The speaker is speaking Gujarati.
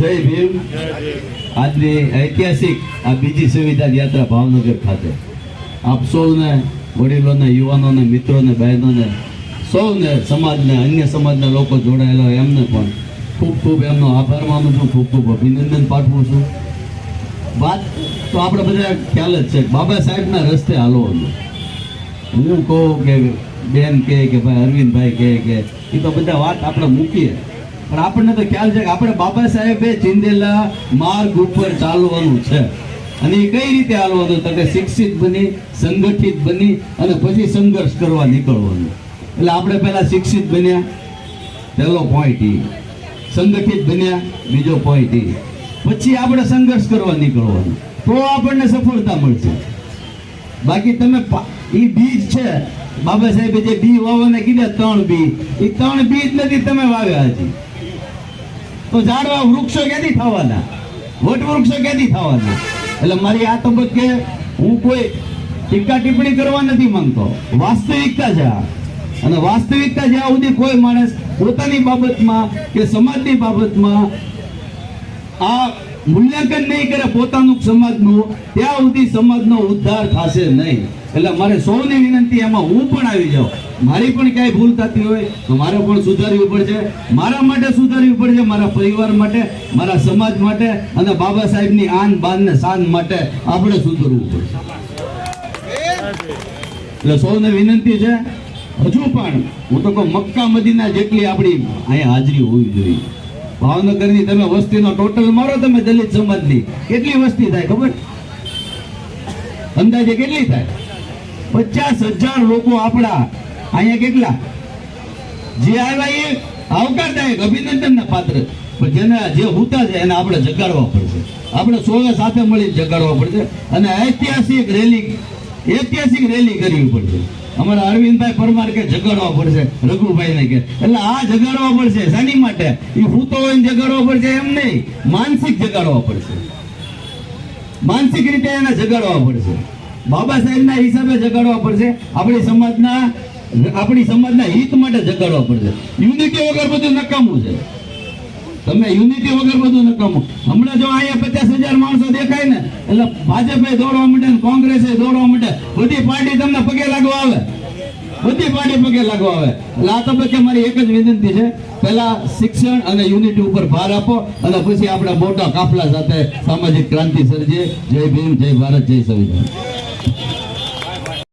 જય ભીમ. આજની ઐતિહાસિક આ બીજી સંવિધાન યાત્રા ભાવનગર ખાતે. આપ સૌને, વડીલોને, યુવાનોને, મિત્રોને, બહેનોને, સૌને, સમાજને, અન્ય સમાજના લોકો જોડાયેલા હોય એમને પણ ખૂબ ખૂબ એમનો આભાર માનું છું, ખૂબ ખૂબ અભિનંદન પાઠવું છું. વાત તો આપણે બધા ખ્યાલ જ છે, બાબા સાહેબના રસ્તે હાલવાનું હું કહું કે બેન કહે કે ભાઈ અરવિંદભાઈ કહે કે, એ તો બધા વાત આપણે મૂકીએ. પણ આપણને તો ખ્યાલ છે કે આપણે બાબા સાહેબે ચિંદેલા માર્ગ ઉપર ચાલવાનું છે. અને એ કઈ રીતે હાલવાનું? તો કે શિક્ષિત બની, સંગઠિત બની અને પછી સંઘર્ષ કરવા નીકળવાનું. એટલે આપણે પહેલા શિક્ષિત બન્યા. પહેલો પોઈન્ટ ઈ સંગઠિત બન્યા, બીજો પોઈન્ટ ઈ પછી આપણે સંઘર્ષ કરવા નીકળવાનું. તો આપણને સફળતા મળશે. બાકી તમે એ બીજ છે. બાબા સાહેબે જે બી વાવવાને કીધા ત્રણ બી એ ત્રણ બી જ નથી તમે વાવ્યા હજી. તો ઝાડવા વૃક્ષો ક્યાંથી થવાના? વટ વૃક્ષો ક્યાંથી થવાના? એટલે મારી આ તબક્કે હું કોઈ ટીકા ટિપ્પણી કરવા નથી માંગતો. વાસ્તવિકતા છે અને વાસ્તવિકતા જ્યાં સુધી કોઈ માણસ પોતાની બાબતમાં કે સમાજની બાબતમાં આ મૂલ્યાંકન નહીં કરે, પોતાનું સમાજનું, ત્યાં સુધી સમાજનો ઉદ્ધાર થશે નહીં. એટલે મારે સૌને વિનંતી, એમાં હું પણ આવી જાઉં. મારી પણ ક્યાંય ભૂલ થતી હોય, તો મારે પણ સુધારવી પડશે. મારા માટે સુધારવી પડશે, મારા પરિવાર માટે, મારા સમાજ માટે, અને બાબા સાહેબની આન બાન ને શાન માટે આપણે સુધરવું પડશે. એટલે સૌને વિનંતી છે, હજુ પણ, હું તો કહું, મક્કા મદીના જેટલી આપણી અહીંયા હાજરી હોવી જોઈએ. ભાવનગરની તમે વસ્તીનો ટોટલ મારો, તમે દલિત સમાજની કેટલી વસ્તી થાય ખબર? અંદાજે કેટલી થાય? પચાસ હજાર લોકો આપણા. અહીંયા કેટલા? જે આવ્યા એ આવકારદાયક અભિનંદનના પાત્ર. પણ જેને જે હુતા છે એને આપણે જગાડવા પડશે. આપણે સોએ સાથે મળી જગાડવા પડશે. અને ઐતિહાસિક રેલી ઐતિહાસિક રેલી કરવી પડશે. અમારા અરવિંદભાઈ પરમાર કે જગાડવા પડશે, રઘુભાઈને કે. એટલે આ જગાડવા પડશે, શાની માટે? એ ભૂતો હોય ને જગાડવા પડશે એમ નહીં. માનસિક જગાડવા પડશે. માનસિક રીતે એને જગાડવા પડશે. બાબા સાહેબના હિસાબે જગાડવા પડશે. આપણી સમાજના આપણી સમાજના હિત માટે જગાડવા પડશે. યુનિટી વગર બધું નકામું છે. તમે યુનિટી વગર બધું નકામું હમણાં જો અહીંયા પચાસ હજાર માણસો દેખાય ને એટલે ભાજપે દોડવા માંડે કોંગ્રેસે દોડવા માંડે. બધી પાર્ટી તમને પગે લાગવા આવે. બધી પાર્ટી પગે લાગવા આવે. એટલે આ તબક્કે મારી એક જ વિનંતી છે. પહેલા શિક્ષણ અને યુનિટી ઉપર ભાર આપો અને પછી આપણે મોટા કાફલા સાથે સામાજિક ક્રાંતિ સર્જીએ જય ભીમ, જય ભારત, જય સંવિધાન.